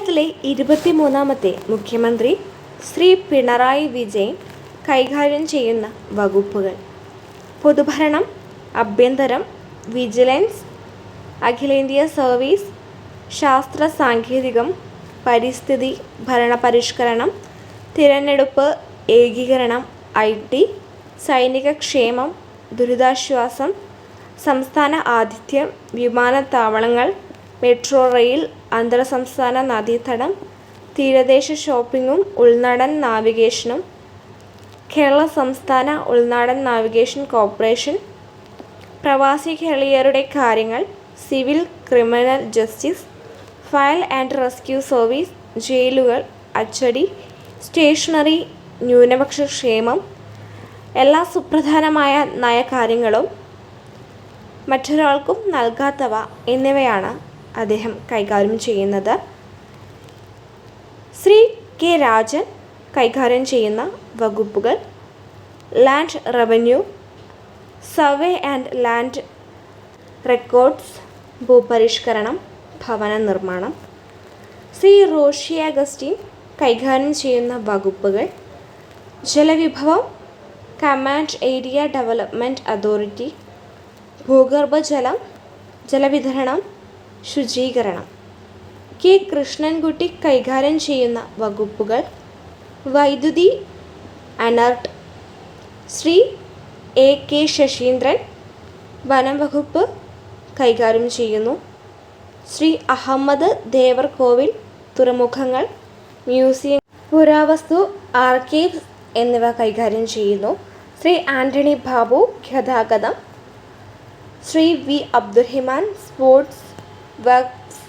കേരളത്തിലെ ഇരുപത്തിമൂന്നാമത്തെ മുഖ്യമന്ത്രി ശ്രീ പിണറായി വിജയൻ കൈകാര്യം ചെയ്യുന്ന വകുപ്പുകൾ. പൊതുഭരണം ആഭ്യന്തരം വിജിലൻസ് അഖിലേന്ത്യാ സർവീസ് ശാസ്ത്ര സാങ്കേതികം പരിസ്ഥിതി ഭരണപരിഷ്കരണം തിരഞ്ഞെടുപ്പ് ഏകീകരണം ഐ ടി സൈനിക ക്ഷേമം ദുരിതാശ്വാസം സംസ്ഥാന ആതിഥ്യം വിമാനത്താവളങ്ങൾ മെട്രോ റെയിൽ അന്തർ സംസ്ഥാന നദീതടം തീരദേശ ഷോപ്പിംഗും ഉൾനാടൻ നാവിഗേഷനും കേരള സംസ്ഥാന ഉൾനാടൻ നാവിഗേഷൻ കോർപ്പറേഷൻ പ്രവാസി കേരളീയരുടെ കാര്യങ്ങൾ civil criminal justice fire and rescue service ജയിലുകൾ അച്ചടി സ്റ്റേഷനറി ന്യൂനപക്ഷ ക്ഷേമം എല്ലാ സുപ്രധാനമായ നയകാര്യങ്ങളും മറ്റൊരാൾക്കും നൽകാത്തവ എന്നിവയാണ് അദ്ദേഹം കൈകാര്യം ചെയ്യുന്നത്. ശ്രീ കെ രാജൻ കൈകാര്യം ചെയ്യുന്ന വകുപ്പുകൾ. Land revenue survey and land records ഭൂപരിഷ്കരണം ഭവന നിർമ്മാണം. ശ്രീ റോഷി അഗസ്റ്റീൻ കൈകാര്യം ചെയ്യുന്ന വകുപ്പുകൾ. ജലവിഭവം കമാൻഡ് ഏരിയ ഡെവലപ്മെന്റ് അതോറിറ്റി. ഭൂഗർഭജലം ജലവിതരണം ശുചീകരണം. കെ. കൃഷ്ണൻകുട്ടി കൈകാര്യം ചെയ്യുന്ന വകുപ്പുകൾ വൈദ്യുതി അനർട്ട് ശ്രീ. എ. കെ. ശശീന്ദ്രൻ വനം വകുപ്പ് കൈകാര്യം ചെയ്യുന്നു. ശ്രീ. അഹമ്മദ് ദേവർ കോവിൽ തുറമുഖങ്ങൾ മ്യൂസിയം പുരാവസ്തു ആർക്കൈവ്സ് എന്നിവ കൈകാര്യം ചെയ്യുന്നു. ശ്രീ. ആന്റണി ബാബു ഗതാഗതം Shri. V. Abdurahiman sports works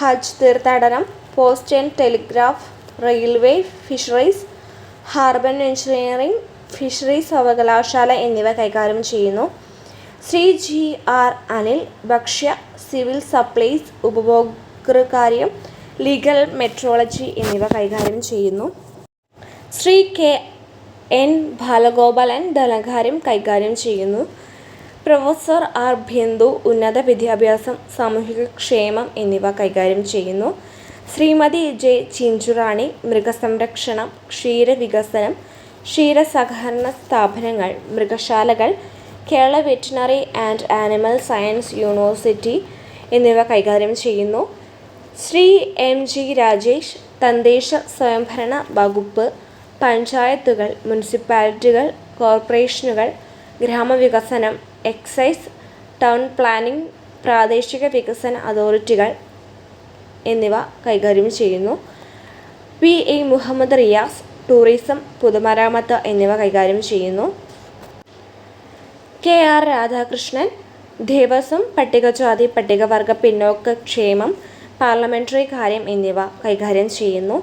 ഹജ്ജ് തീർത്ഥാടനം post and telegraph railway fisheries harbour engineering fisheries സർവകലാശാല എന്നിവ കൈകാര്യം ചെയ്യുന്നു. ശ്രീ ജി ആർ അനിൽ ഭക്ഷ്യ സിവിൽ സപ്ലൈസ് ഉപഭോക്തൃകാര്യം ലീഗൽ മെട്രോളജി എന്നിവ കൈകാര്യം ചെയ്യുന്നു. ശ്രീ കെ എൻ ബാലഗോപാലൻ ധനകാര്യം കൈകാര്യം ചെയ്യുന്നു. പ്രൊഫസർ ആർ ബിന്ദു ഉന്നത വിദ്യാഭ്യാസം സാമൂഹിക ക്ഷേമം എന്നിവ കൈകാര്യം ചെയ്യുന്നു. ശ്രീമതി ജെ ചിഞ്ചുറാണി മൃഗസംരക്ഷണം ക്ഷീരവികസനം ക്ഷീരസഹകരണ സ്ഥാപനങ്ങൾ മൃഗശാലകൾ Kerala veterinary and animal science university എന്നിവ കൈകാര്യം ചെയ്യുന്നു. ശ്രീ എം ജി രാജേഷ് തദ്ദേശ സ്വയംഭരണ വകുപ്പ് പഞ്ചായത്തുകൾ മുനിസിപ്പാലിറ്റികൾ കോർപ്പറേഷനുകൾ ഗ്രാമവികസനം എക്സൈസ് ടൗൺ പ്ലാനിംഗ് പ്രാദേശിക വികസന അതോറിറ്റികൾ എന്നിവ കൈകാര്യം ചെയ്യുന്നു. P. A. Muhammad Riyas tourism പൊതുമരാമത്ത് എന്നിവ കൈകാര്യം ചെയ്യുന്നു. കെ. ആർ. രാധാകൃഷ്ണൻ ദേവസ്വം പട്ടികജാതി പട്ടികവർഗ പിന്നോക്ക ക്ഷേമം പാർലമെന്ററി കാര്യം എന്നിവ കൈകാര്യം ചെയ്യുന്നു.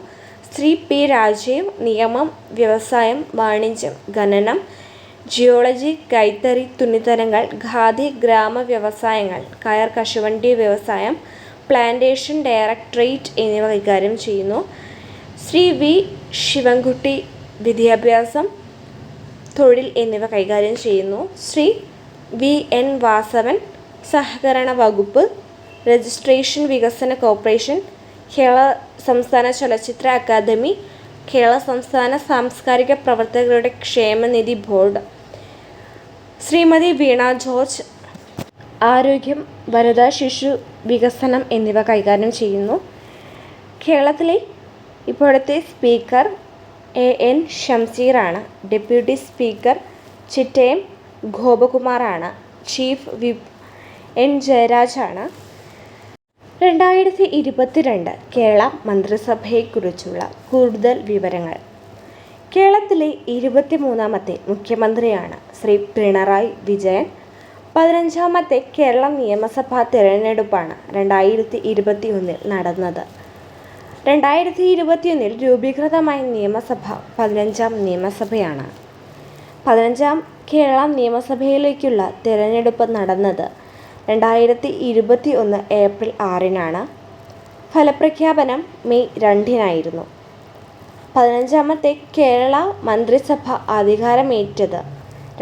ശ്രീ പി. രാജീവ് നിയമം വ്യവസായം വാണിജ്യം ഖനനം ജിയോളജി കൈത്തറി തുണിത്തരങ്ങൾ ഖാദി ഗ്രാമ വ്യവസായങ്ങൾ കയർ കശുവണ്ടി വ്യവസായം പ്ലാന്റേഷൻ ഡയറക്ടറേറ്റ് എന്നിവ കൈകാര്യം ചെയ്യുന്നു. ശ്രീ വി. ശിവൻകുട്ടി വിദ്യാഭ്യാസം തൊഴിൽ എന്നിവ കൈകാര്യം ചെയ്യുന്നു. ശ്രീ വി. എൻ. വാസവൻ സഹകരണ വകുപ്പ് രജിസ്ട്രേഷൻ വികസന കോർപ്പറേഷൻ കേരള സംസ്ഥാന ചലച്ചിത്ര അക്കാദമി കേരള സംസ്ഥാന സാംസ്കാരിക പ്രവർത്തകരുടെ ക്ഷേമനിധി ബോർഡ് ശ്രീമതി വീണ ജോർജ് ആരോഗ്യം വനിതാ ശിശു വികസനം എന്നിവ കൈകാര്യം ചെയ്യുന്നു. കേരളത്തിലെ ഇപ്പോഴത്തെ സ്പീക്കർ എ എൻ ഷംസീറാണ് ഡെപ്യൂട്ടി സ്പീക്കർ ചിറ്റയം ഗോപകുമാറാണ്. ചീഫ് വിപ്പ് എൻ ജയരാജാണ്. രണ്ടായിരത്തി ഇരുപത്തിരണ്ട് കേരള മന്ത്രിസഭയെക്കുറിച്ചുള്ള കൂടുതൽ വിവരങ്ങൾ. കേരളത്തിലെ ഇരുപത്തിമൂന്നാമത്തെ മുഖ്യമന്ത്രിയാണ് ശ്രീ പിണറായി വിജയൻ. പതിനഞ്ചാമത്തെ കേരള നിയമസഭാ തിരഞ്ഞെടുപ്പാണ് രണ്ടായിരത്തി ഇരുപത്തി ഒന്നിൽ നടന്നത്. രണ്ടായിരത്തി ഇരുപത്തിയൊന്നിൽ രൂപീകൃതമായ നിയമസഭ പതിനഞ്ചാം നിയമസഭയാണ്. പതിനഞ്ചാം കേരള നിയമസഭയിലേക്കുള്ള തിരഞ്ഞെടുപ്പ് നടന്നത് രണ്ടായിരത്തി ഇരുപത്തി ഒന്ന് ഏപ്രിൽ ആറിനാണ്. ഫലപ്രഖ്യാപനം മെയ് രണ്ടിനായിരുന്നു. പതിനഞ്ചാമത്തെ കേരള മന്ത്രിസഭ അധികാരമേറ്റത്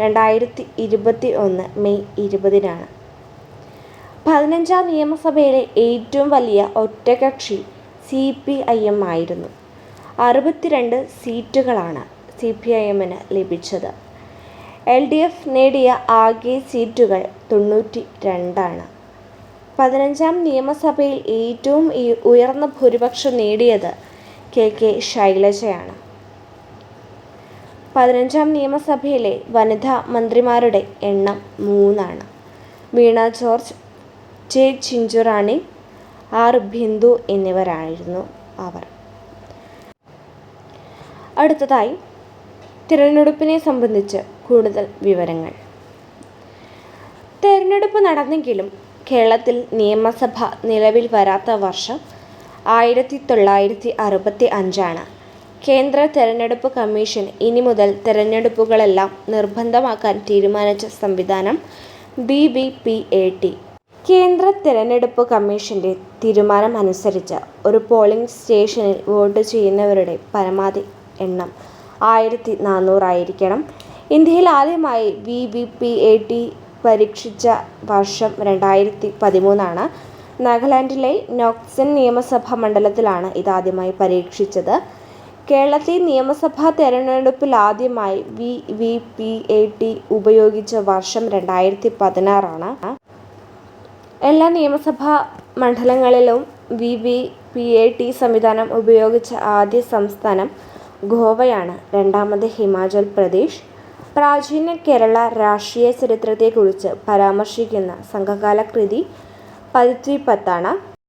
രണ്ടായിരത്തി ഇരുപത്തി ഒന്ന് മെയ് ഇരുപതിനാണ്. പതിനഞ്ചാം നിയമസഭയിലെ ഏറ്റവും വലിയ ഒറ്റകക്ഷി സി പി ഐ എം ആയിരുന്നു. അറുപത്തിരണ്ട് സീറ്റുകളാണ് സി പി ഐ എമ്മിന് ലഭിച്ചത്. എൽ ഡി എഫ് നേടിയ ആകെ സീറ്റുകൾ തൊണ്ണൂറ്റി രണ്ടാണ് പതിനഞ്ചാം നിയമസഭയിൽ ഏറ്റവും ഉയർന്ന ഭൂരിപക്ഷം നേടിയത് കെ കെ ശൈലജയാണ്. പതിനഞ്ചാം നിയമസഭയിലെ വനിതാ മന്ത്രിമാരുടെ എണ്ണം മൂന്നാണ്. Veena George J Chinchurani R Bindu എന്നിവരായിരുന്നു അവർ. അടുത്തതായി തിരഞ്ഞെടുപ്പിനെ സംബന്ധിച്ച് കൂടുതൽ വിവരങ്ങൾ. തെരഞ്ഞെടുപ്പ് നടന്നെങ്കിലും കേരളത്തിൽ നിയമസഭ നിലവിൽ വരാത്ത വർഷം ആയിരത്തി തൊള്ളായിരത്തി അറുപത്തി അഞ്ചാണ് കേന്ദ്ര തെരഞ്ഞെടുപ്പ് കമ്മീഷൻ ഇനി മുതൽ തെരഞ്ഞെടുപ്പുകളെല്ലാം നിർബന്ധമാക്കാൻ തീരുമാനിച്ച സംവിധാനം V V P A T. കേന്ദ്ര തെരഞ്ഞെടുപ്പ് കമ്മീഷന്റെ തീരുമാനം അനുസരിച്ച് ഒരു പോളിംഗ് സ്റ്റേഷനിൽ വോട്ട് ചെയ്യുന്നവരുടെ പരമാവധി എണ്ണം ആയിരത്തി നാനൂറായിരിക്കണം ഇന്ത്യയിൽ ആദ്യമായി V V P A T പരീക്ഷിച്ച വർഷം രണ്ടായിരത്തി പതിമൂന്നാണ് നാഗാലാൻഡിലെ നോക്സൻ നിയമസഭാ മണ്ഡലത്തിലാണ് ഇതാദ്യമായി പരീക്ഷിച്ചത്. കേരളത്തിൽ നിയമസഭാ തെരഞ്ഞെടുപ്പിൽ ആദ്യമായി V V P A T ഉപയോഗിച്ച വർഷം രണ്ടായിരത്തി പതിനാറാണ് എല്ലാ നിയമസഭാ മണ്ഡലങ്ങളിലും V V P A T സംവിധാനം ഉപയോഗിച്ച ആദ്യ സംസ്ഥാനം ഗോവയാണ്. രണ്ടാമത് ഹിമാചൽ പ്രദേശ്. പ്രാചീന കേരള രാഷ്ട്രീയ ചരിത്രത്തെക്കുറിച്ച് പരാമർശിക്കുന്ന സംഘകാല കൃതി പതിത്രിപ്പത്താണ്